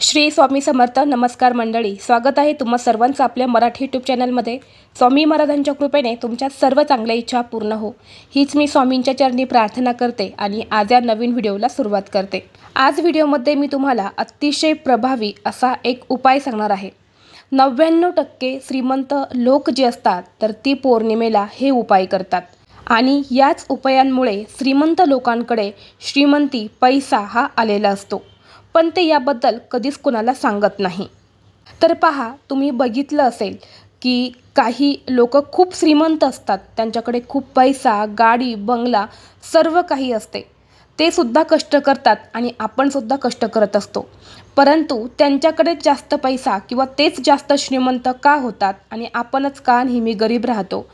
श्री स्वामी समर्थ नमस्कार मंडळी स्वागत आहे तुम्हा सर्वांचं आपल्या मराठी यूट्यूब चॅनलमध्ये. स्वामी महाराजांच्या कृपेने तुमच्या सर्व चांगल्या इच्छा पूर्ण हो. हीच मी स्वामींच्या चरणी प्रार्थना करते आणि आज या नवीन व्हिडिओला सुरुवात करते. आज व्हिडिओमध्ये मी तुम्हाला अतिशय प्रभावी असा एक उपाय सांगणार आहे. नव्याण्णव टक्के श्रीमंत लोक जे असतात तर ती पौर्णिमेला हे उपाय करतात. आणि याच उपायांमुळे श्रीमंत लोकांकडे श्रीमंती पैसा हा आलेला असतो. पण ते याबद्दल कधीच कोणाला सांगत नाही. तर पहा तुम्ही बघितलं असेल की काही लोक खूप श्रीमंत असतात. त्यांच्याकडे खूप पैसा गाडी बंगला सर्व काही असते. ते सुद्धा कष्ट करतात आणि आपण सुद्धा कष्ट करत असतो. परंतु त्यांच्याकडे जास्त पैसा किंवा तेच जास्त श्रीमंत का होतात आणि आपणच का नेहमी गरीब राहतो?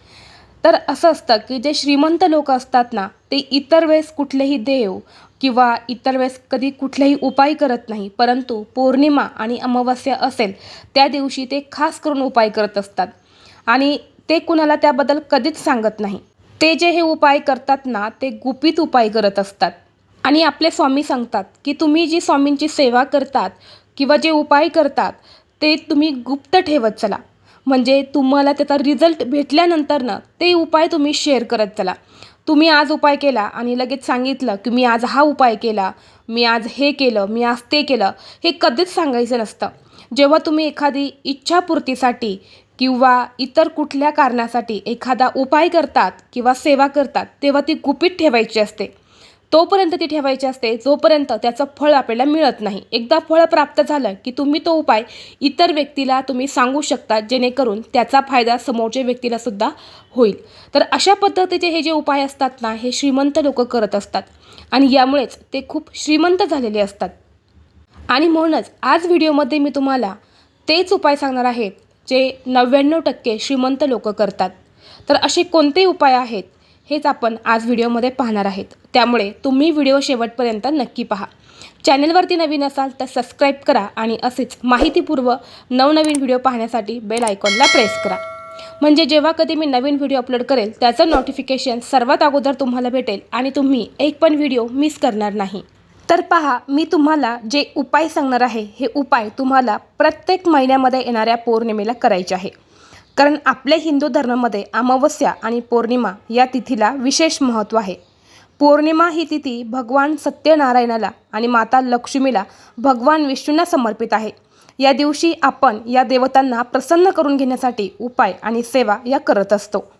तर असं असतं की जे श्रीमंत लोक असतात ना ते इतर वेळेस कुठलेही देव किंवा इतर वेळेस कधी कुठलेही उपाय करत नाही परंतु पौर्णिमा आणि अमावस्या असेल त्या दिवशी ते खास करून उपाय करत असतात. आणि ते कुणाला त्याबद्दल कधीच सांगत नाही. ते जे हे उपाय करतात ना ते गुपित उपाय करत असतात. आणि आपले स्वामी सांगतात की तुम्ही जी स्वामींची सेवा करतात किंवा जे उपाय करतात ते तुम्ही गुप्त ठेवत चला. म्हणजे तुम्हाला त्याचा रिझल्ट भेटल्यानंतर ना ते उपाय तुम्ही शेअर करत चला. तुम्ही आज उपाय केला आणि लगेच सांगितलं की मी आज हा उपाय केला मी आज हे केलं मी आज ते केलं हे कधीच सांगायचं नसतं. जेव्हा तुम्ही एखादी इच्छापूर्तीसाठी किंवा इतर कुठल्या कारणासाठी एखादा उपाय करतात किंवा सेवा करतात तेव्हा ती गुपित ठेवायची असते. तोपर्यंत ती ठेवायची असते जोपर्यंत त्याचं फळ आपल्याला मिळत नाही. एकदा फळ प्राप्त झालं की तुम्ही तो उपाय इतर व्यक्तीला तुम्ही सांगू शकता जेणेकरून त्याचा फायदा समोरच्या व्यक्तीला सुद्धा होईल. तर अशा पद्धतीचे हे जे उपाय असतात ना हे श्रीमंत लोक करत असतात. आणि यामुळेच ते खूप श्रीमंत झालेले असतात. आणि म्हणूनच आज व्हिडिओमध्ये मी तुम्हाला तेच उपाय सांगणार आहेत जे नव्याण्णव टक्के श्रीमंत लोक करतात. तर असे कोणते उपाय आहेत? हेच आपण आज व्हिडिओमध्ये पाहणार आहेत. त्यामुळे तुम्ही व्हिडिओ शेवटपर्यंत नक्की पहा. चॅनलवरती नवीन असाल तर सबस्क्राईब करा आणि असेच माहितीपूर्व नवनवीन व्हिडिओ पाहण्यासाठी बेल आयकॉनला प्रेस करा. म्हणजे जेव्हा कधी मी नवीन व्हिडिओ अपलोड करेल त्याचं नोटिफिकेशन सर्वात अगोदर तुम्हाला भेटेल आणि तुम्ही एक पण व्हिडिओ मिस करणार नाही. तर पहा मी तुम्हाला जे उपाय सांगणार आहे हे उपाय तुम्हाला प्रत्येक महिन्यामध्ये येणाऱ्या पौर्णिमेला करायचे आहे. कारण आपल्या हिंदू धर्मामध्ये अमावस्या आणि पौर्णिमा या तिथीला विशेष महत्त्व आहे. पौर्णिमा ही तिथी भगवान सत्यनारायणाला आणि माता लक्ष्मीला भगवान विष्णूंना समर्पित आहे. या दिवशी आपण या देवतांना प्रसन्न करून घेण्यासाठी उपाय आणि सेवा या करत असतो.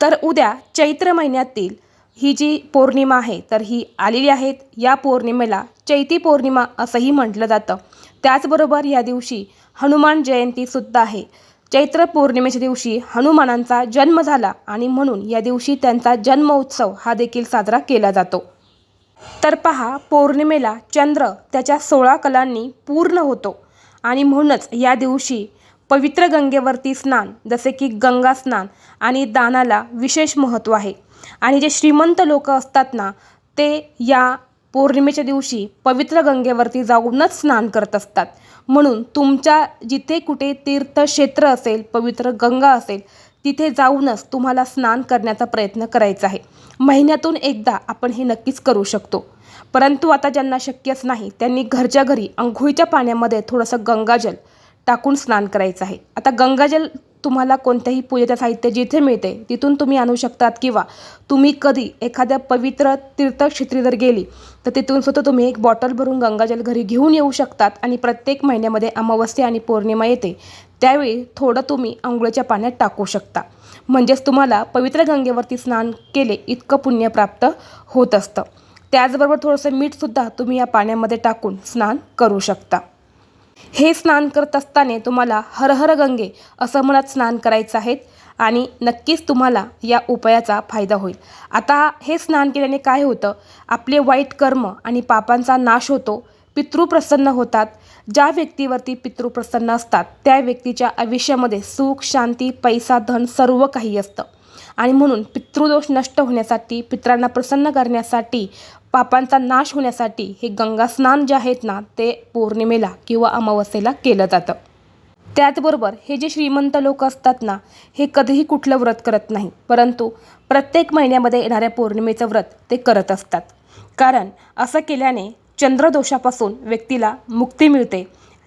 तर उद्या चैत्र महिन्यातील ही जी पौर्णिमा आहे तर ही आलेली आहेत. या पौर्णिमेला चैती पौर्णिमा असंही म्हटलं जातं. त्याचबरोबर या दिवशी हनुमान जयंतीसुद्धा आहे. चैत्र पौर्णिमेच्या दिवशी हनुमानांचा जन्म झाला आणि म्हणून या दिवशी त्यांचा जन्मोत्सव हा देखील साजरा केला जातो. तर पहा पौर्णिमेला चंद्र त्याच्या सोळा कलांनी पूर्ण होतो आणि म्हणूनच या दिवशी पवित्र गंगेवरती स्नान जसे की गंगा स्नान आणि दानाला विशेष महत्त्व आहे. आणि जे श्रीमंत लोक असतात ना ते या पौर्णिमेच्या दिवशी पवित्र गंगेवरती जाऊनच स्नान करत असतात. म्हणून तुमच्या जिथे कुठे तीर्थक्षेत्र असेल पवित्र गंगा असेल तिथे जाऊनच तुम्हाला स्नान करण्याचा प्रयत्न करायचा आहे. महिन्यातून एकदा आपण हे नक्कीच करू शकतो. परंतु आता ज्यांना शक्यच नाही त्यांनी घरच्या घरी अंघोळीच्या पाण्यामध्ये थोडंसं गंगाजल टाकून स्नान करायचं आहे. आता गंगाजल तुम्हाला कोणत्याही पूजेचं साहित्य जिथे मिळते तिथून तुम्ही आणू शकतात. किंवा तुम्ही कधी एखाद्या पवित्र तीर्थक्षेत्री जर गेली तर तिथून सुद्धा तुम्ही एक बॉटल भरून गंगाजल घरी घेऊन येऊ शकतात आणि प्रत्येक महिन्यामध्ये अमावस्या आणि पौर्णिमा येते. त्यावेळी थोडं तुम्ही आंघोळीच्या पाण्यात टाकू शकता. म्हणजेच तुम्हाला पवित्र गंगेवरती स्नान केले इतकं पुण्य प्राप्त होत असतं. त्याचबरोबर थोडंसं मीठसुद्धा तुम्ही या पाण्यामध्ये टाकून स्नान करू शकता. हे स्नान करत असताना तुम्हाला हर हर गंगे असं म्हणत स्नान करायचं आहे आणि नक्कीच तुम्हाला या उपायाचा फायदा होईल. आता हे स्नान केल्याने काय होतं? आपले वाईट कर्म आणि पापांचा नाश होतो पितृ प्रसन्न होतात. ज्या व्यक्तीवरती पितृ प्रसन्न असतात त्या व्यक्तीच्या आयुष्यामध्ये सुख शांती पैसा धन सर्व काही असतं. आणि म्हणून पितृदोष नष्ट होण्यासाठी पित्रांना प्रसन्न करण्यासाठी पापांचा नाश होण्यासाठी हे गंगास्नान जे आहेत ना ते पौर्णिमेला किंवा अमावस्येला केलं जातं. त्याचबरोबर हे जे श्रीमंत लोक असतात ना हे कधीही कुठलं व्रत करत नाही. परंतु प्रत्येक महिन्यामध्ये येणाऱ्या पौर्णिमेचं व्रत ते करत असतात. कारण असं केल्याने चंद्रदोषापासून व्यक्तीला मुक्ती मिळते.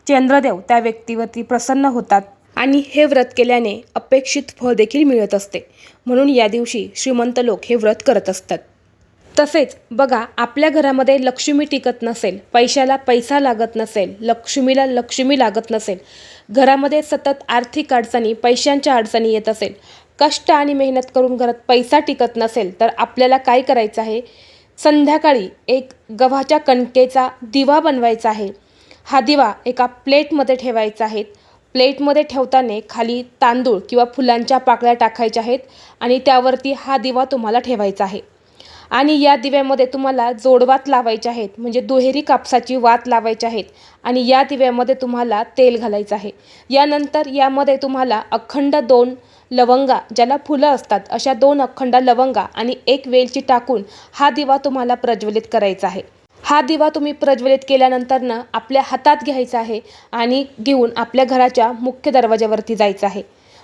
चंद्रदेव त्या व्यक्तीवरती प्रसन्न होतात. आणि हे व्रत केल्याने अपेक्षित फळ देखील मिळत असते. म्हणून या दिवशी श्रीमंत लोक हे व्रत करत असतात. तसेच बघा आपल्या घरामध्ये लक्ष्मी टिकत नसेल पैशाला पैसा लागत नसेल लक्ष्मीला लक्ष्मी लागत नसेल घरामध्ये सतत आर्थिक अडचणी पैशांच्या अडचणी येत असेल कष्ट आणि मेहनत करून घरात पैसा टिकत नसेल तर आपल्याला काय करायचं आहे? संध्याकाळी एक गव्हाच्या कणकेचा दिवा बनवायचा आहे. हा दिवा एका प्लेटमध्ये ठेवायचा आहे. प्लेटमध्ये ठेवताना खाली तांदूळ किंवा फुलांच्या पाकळ्या टाकायच्या आहेत आणि त्यावरती हा दिवा तुम्हाला ठेवायचा आहे. आणि या दिव्यामध्ये तुम्हाला जोडवात लावायचे आहेत म्हणजे दुहेरी कापसाची वात लावायची आहेत आणि या दिव्यामध्ये तुम्हाला तेल घालायचं आहे. यानंतर यामध्ये तुम्हाला अखंड दोन लवंगा ज्याला फुलं असतात अशा दोन अखंड लवंगा आणि एक वेलची टाकून हा दिवा तुम्हाला प्रज्वलित करायचा आहे. हा दिवा तुम्ही प्रज्वलित केल्यानंतरनं आपल्या हातात घ्यायचा आहे आणि घेऊन आपल्या घराच्या मुख्य दरवाज्यावरती जायचं आहे.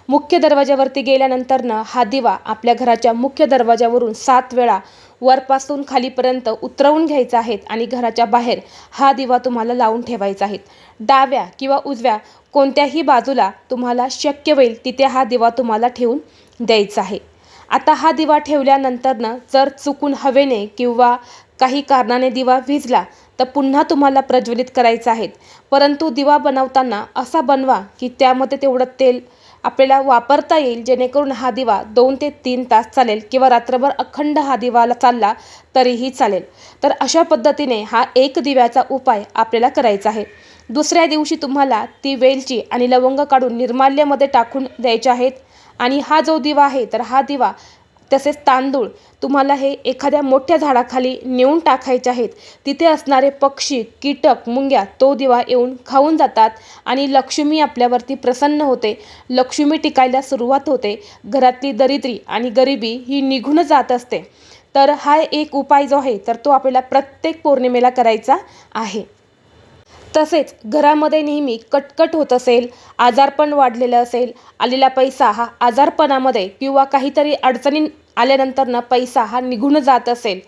मुख्य दरवाजावरती गेल्यानंतरनं हा दिवा आपल्या घराच्या मुख्य दरवाजावरून सात वेळा वरपासून खालीपर्यंत उतरवून घ्यायचा आहेत आणि घराच्या बाहेर हा दिवा तुम्हाला लावून ठेवायचा आहे. डाव्या किंवा उजव्या कोणत्याही बाजूला तुम्हाला शक्य होईल तिथे हा दिवा तुम्हाला ठेवून द्यायचा आहे. आता हा दिवा ठेवल्यानंतरनं जर चुकून हवेने किंवा काही कारणाने दिवा भिजला तर पुन्हा तुम्हाला प्रज्वलित करायचा आहे परंतु दिवा बनवताना असा बनवा की त्यामध्ये तेवढं तेल आपल्याला वापरता येईल जेणेकरून हा दिवा दोन ते तीन तास चालेल किंवा रात्रभर अखंड हा दिवाला चालला तरीही चालेल. तर अशा पद्धतीने हा एक दिव्याचा उपाय आपल्याला करायचा आहे. दुसऱ्या दिवशी तुम्हाला ती वेलची आणि लवंग काढून निर्माल्यामध्ये टाकून द्यायचे आहेत. आणि हा जो दिवा आहे तर हा दिवा तसेच तांदूळ तुम्हाला हे एखाद्या मोठ्या झाडाखाली नेऊन टाकायचे आहेत. तिथे असणारे पक्षी कीटक मुंग्या तो दिवा येऊन खाऊन जातात आणि लक्ष्मी आपल्यावरती प्रसन्न होते. लक्ष्मी टिकायला सुरुवात होते. घरातली दरिद्री आणि गरिबी ही निघून जात असते. तर हा एक उपाय जो आहे तर तो आपल्याला प्रत्येक पौर्णिमेला करायचा आहे. तसेच घरामध्ये नेहमी कटकट होत असेल आजारपण वाढलेलं असेल आलेला पैसा हा आजारपणामध्ये किंवा काहीतरी अडचणी आल्यानंतरनं पैसा हा निघून जात असेल.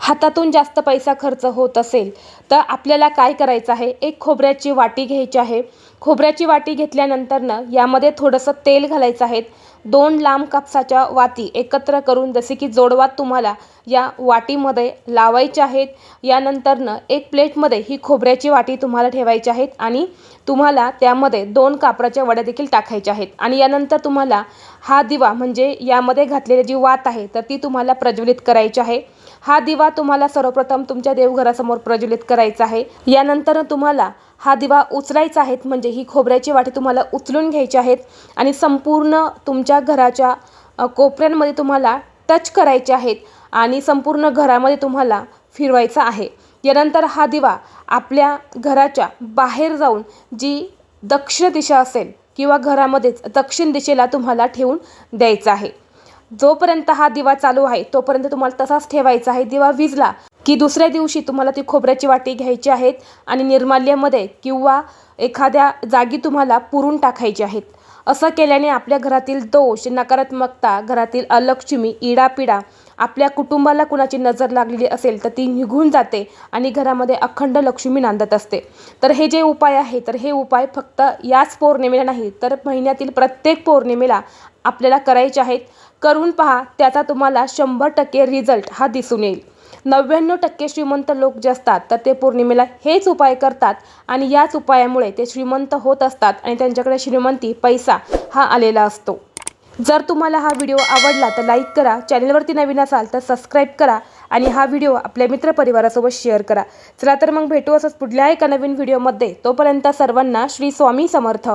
हातातून जास्त पैसा खर्च होत असेल तर आपल्याला काय करायचं आहे? एक खोबऱ्याची वाटी घ्यायची आहे. खोबऱ्याची वाटी घेतल्यानंतरनं यामध्ये थोडंसं तेल घालायचं आहे. दोन लांब कापसाच्या वाती एकत्र करून जसे की जोडवात तुम्हाला या वाटीमध्ये लावायचे आहेत. यानंतरनं एक प्लेटमध्ये ही खोबऱ्याची वाटी तुम्हाला ठेवायची आहेत आणि तुम्हाला त्यामध्ये दोन कापराच्या वड्या देखील टाकायच्या आहेत. आणि यानंतर तुम्हाला हा दिवा म्हणजे यामध्ये घातलेली जी वात आहे तर ती तुम्हाला प्रज्वलित करायची आहे. हा दिवा तुम्हाला सर्वप्रथम तुमच्या देवघरासमोर प्रज्वलित करायचा आहे. यानंतर तुम्हाला हा दिवा उचलायचा आहेत म्हणजे ही खोबऱ्याची वाटी तुम्हाला उचलून घ्यायची आहेत आणि संपूर्ण तुमच्या घराच्या कोपऱ्यांमध्ये तुम्हाला टच करायचे आहेत आणि संपूर्ण घरामध्ये तुम्हाला फिरवायचा आहे. यानंतर हा दिवा आपल्या घराच्या बाहेर जाऊन जी दक्षिण दिशा असेल किंवा घरामध्येच दक्षिण दिशेला तुम्हाला ठेवून द्यायचा आहे. जोपर्यंत हा दिवा चालू आहे तोपर्यंत तुम्हाला तसाच ठेवायचा आहे. दिवा विजला की दुसऱ्या दिवशी तुम्हाला ती खोबऱ्याची वाटी घ्यायची आहेत आणि निर्माल्यमध्ये किंवा एखाद्या जागी तुम्हाला पुरून टाकायचे आहेत. असं केल्याने आपल्या घरातील दोष नकारात्मकता घरातील अलक्ष्मी इडापिडा आपल्या कुटुंबाला कुणाची नजर लागलेली असेल तर ती निघून जाते आणि घरामध्ये अखंड लक्ष्मी नांदत असते. तर हे जे उपाय आहे तर हे उपाय फक्त याच पौर्णिमेला नाही तर महिन्यातील प्रत्येक पौर्णिमेला आपल्याला करायचे आहेत. करून पहा त्याचा तुम्हाला शंभर टक्के रिझल्ट हा दिसून येईल. नव्याण्णव टक्के श्रीमंत लोक जे असतात तर ते पौर्णिमेला हेच उपाय करतात आणि याच उपायामुळे ते श्रीमंत होत असतात आणि त्यांच्याकडे श्रीमंती पैसा हा आलेला असतो. जर तुम्हाला हा व्हिडिओ आवडला तर लाईक करा चॅनलवरती नवीन असाल तर सबस्क्राईब करा आणि हा व्हिडिओ आपल्या मित्रपरिवारासोबत शेअर करा. चला तर मग भेटू असंच पुढल्या एका नवीन व्हिडिओमध्ये. तोपर्यंत सर्वांना श्री स्वामी समर्थ.